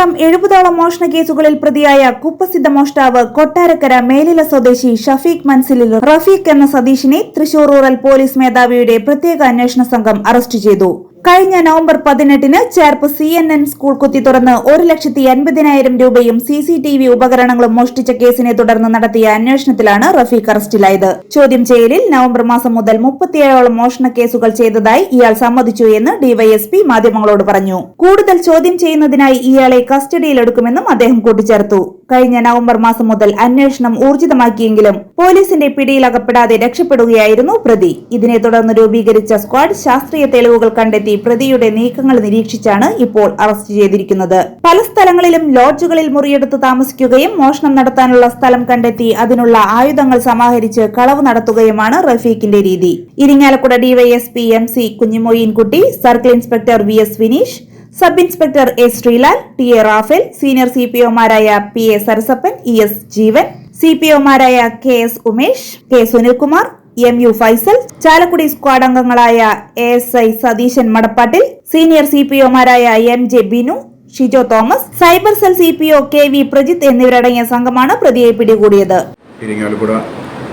കേരളം എഴുപതോളം മോഷണ കേസുകളിൽ പ്രതിയായ കുപ്രസിദ്ധ മോഷ്ടാവ് കൊട്ടാരക്കര മേലില സ്വദേശി ഷഫീഖ് മൻസിലിൽ റഫീഖ് എന്ന സതീഷിനെ തൃശൂർ റൂറൽ പോലീസ് മേധാവിയുടെ പ്രത്യേക അന്വേഷണ സംഘം അറസ്റ്റ് ചെയ്തു. കഴിഞ്ഞ നവംബർ പതിനെട്ടിന് Cherpu C N N school കുത്തി തുറന്ന് ഒരു ലക്ഷത്തി എൺപതിനായിരം രൂപയും സി സി ടി വി ഉപകരണങ്ങളും മോഷ്ടിച്ച കേസിനെ തുടർന്ന് നടത്തിയ അന്വേഷണത്തിലാണ് റഫീഖ് അറസ്റ്റിലായത്. ചോദ്യം ചെയ്യലിൽ നവംബർ മാസം മുതൽ മുപ്പത്തിയേഴോളം മോഷണ കേസുകൾ ചെയ്തതായി ഇയാൾ സമ്മതിച്ചു എന്ന് ഡിവൈഎസ്പി മാധ്യമങ്ങളോട് പറഞ്ഞു. കൂടുതൽ ചോദ്യം ചെയ്യുന്നതിനായി ഇയാളെ കസ്റ്റഡിയിലെടുക്കുമെന്നും അദ്ദേഹം കൂട്ടിച്ചേർത്തു. കഴിഞ്ഞ നവംബർ മാസം മുതൽ അന്വേഷണം ഊർജിതമാക്കിയെങ്കിലും പോലീസിന്റെ പിടിയിലകപ്പെടാതെ രക്ഷപ്പെടുകയായിരുന്നു പ്രതി. ഇതിനെ തുടർന്ന് രൂപീകരിച്ച സ്ക്വാഡ് ശാസ്ത്രീയ തെളിവുകൾ കണ്ടെത്തി പ്രതിയുടെ നീക്കങ്ങൾ നിരീക്ഷിച്ചാണ് ഇപ്പോൾ അറസ്റ്റ് ചെയ്തിരിക്കുന്നത്. പല സ്ഥലങ്ങളിലും ലോഡ്ജുകളിൽ മുറിയെടുത്ത് താമസിക്കുകയും മോഷണം നടത്താനുള്ള സ്ഥലം കണ്ടെത്തി അതിനുള്ള ആയുധങ്ങൾ സമാഹരിച്ച് കളവ് നടത്തുകയുമാണ് റഫീഖിന്റെ രീതി. Irinjalakuda DYSP M C Kunhimoideenkutty circle inspector V S Vineesh sub inspector S Sreelal T A Raphael senior C P ഒമാരായ P A Sarasappan E S Jeevan C P ഒമാരായ K S Umesh K Sunilkumar M U Faisal Chalakudy squad അംഗങ്ങളായ A S I Satheesan Madappattil senior C P ഒമാരായ M J Binu Shijo Thomas cyber cell C P O K V Prajith എന്നിവരടങ്ങിയ സംഘമാണ് പ്രതിയെ പിടികൂടിയത്. Irinjalakuda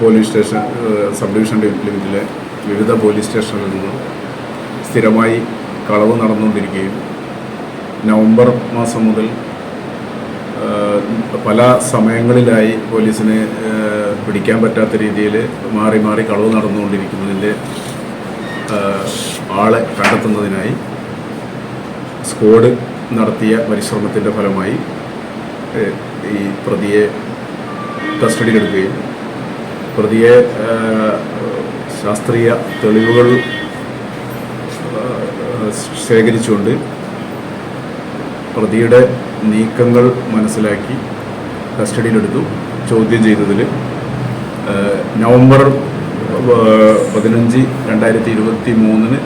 police station sub division ലിമിറ്റിലെ വിവിധ police സ്റ്റേഷനുകളിൽ സ്ഥിരമായി കളവ് നടന്നുകൊണ്ടിരിക്കുകയും November മാസം മുതൽ പല സമയങ്ങളിലായി പോലീസിന് പിടിക്കാൻ പറ്റാത്ത രീതിയിൽ മാറി മാറി കളവ് നടന്നുകൊണ്ടിരിക്കുന്നതിന്റെ ആളെ കണ്ടെത്തുന്നതിനായി സ്ക്വാഡ് നടത്തിയ പരിശ്രമത്തിന്റെ ഫലമായി ഈ പ്രതിയെ കസ്റ്റഡിയിലെടുക്കുകയും പ്രതിയെ ശാസ്ത്രീയ തെളിവുകൾ ശേഖരിച്ചുകൊണ്ട് പ്രതിയുടെ നീക്കങ്ങൾ മനസ്സിലാക്കി കസ്റ്റഡിയിലെടുത്തു. ചോദ്യം ചെയ്തതിൽ നവംബർ പതിനഞ്ച് രണ്ടായിരത്തി ഇരുപത്തി മൂന്നിന്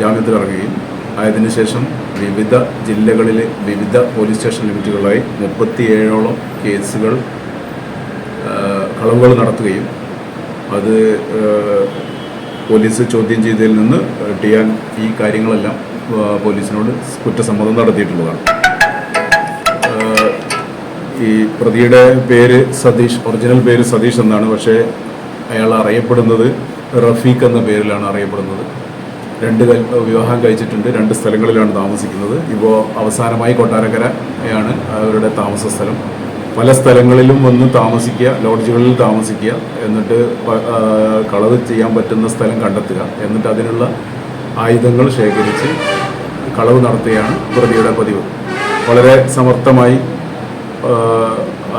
ജാമ്യത്തിലിറങ്ങുകയും ആയതിനു ശേഷം വിവിധ ജില്ലകളിലെ വിവിധ പോലീസ് സ്റ്റേഷൻ ലിമിറ്റുകളായി മുപ്പത്തിയേഴോളം കേസുകൾ കളവുകൾ നടത്തുകയും അത് പോലീസ് ചോദ്യം ചെയ്തതിൽ നിന്ന് ടിയാൻ ഈ കാര്യങ്ങളെല്ലാം പോലീസിനോട് കുറ്റസമ്മതം നടത്തിയിട്ടുള്ളതാണ്. ഈ പ്രതിയുടെ പേര് സതീഷ് ഒറിജിനൽ പേര് സതീഷ് എന്നാണ് പക്ഷേ അയാൾ അറിയപ്പെടുന്നത് റഫീഖ് എന്ന പേരിലാണ് അറിയപ്പെടുന്നത്. രണ്ട് വിവാഹം കഴിച്ചിട്ടുണ്ട് രണ്ട് സ്ഥലങ്ങളിലാണ് താമസിക്കുന്നത്. ഇപ്പോൾ അവസാനമായി കൊട്ടാരക്കരയാണ് അവരുടെ താമസ സ്ഥലം. പല സ്ഥലങ്ങളിലും വന്ന് താമസിക്കുക ലോഡ്ജുകളിൽ താമസിക്കുക എന്നിട്ട് കളവ് ചെയ്യാൻ പറ്റുന്ന സ്ഥലം കണ്ടെത്തുക എന്നിട്ട് അതിനുള്ള ആയുധങ്ങൾ ശേഖരിച്ച് കളവ് നടത്തുകയാണ് പ്രതിയുടെ പതിവ്. വളരെ സമർത്ഥമായി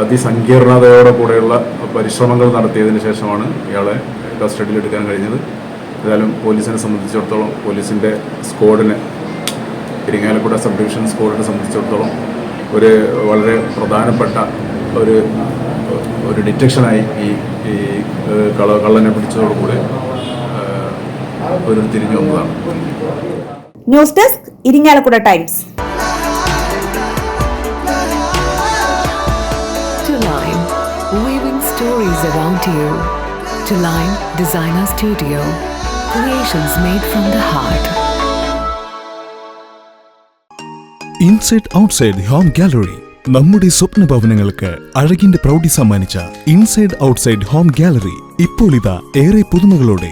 അതിസങ്കീർണതയോടെ കൂടെയുള്ള പരിശ്രമങ്ങൾ നടത്തിയതിന് ശേഷമാണ് ഇയാളെ കസ്റ്റഡിയിലെടുക്കാൻ കഴിഞ്ഞത്. ഏതായാലും പോലീസിനെ സംബന്ധിച്ചിടത്തോളം പോലീസിന്റെ സ്ക്വാഡിനെ ഇരിങ്ങാലക്കുട സബ് ഡിവിഷൻ സ്ക്വാഡിനെ സംബന്ധിച്ചിടത്തോളം ഒരു വളരെ പ്രധാനപ്പെട്ട ഒരു ഒരു ഡിറ്റക്ഷനായി ഈ ഈ കള്ളനെ പിടിച്ചതോടുകൂടി ഒരു തിരിഞ്ഞു വന്നതാണ് news desk Irinjalakuda times weaving stories around you. To Line Designer Studio, creations made from the heart. Inside outside home gallery നമ്മുടെ സ്വപ്ന ഭവനങ്ങൾക്ക് അഴകിന്റെ പ്രൗഢി സമ്മാനിച്ച ഇൻസൈഡ് ഔട്ട്സൈഡ് ഹോം ഗാലറി ഇപ്പോൾ ഇതാ ഏറെ പുതുമകളോടെ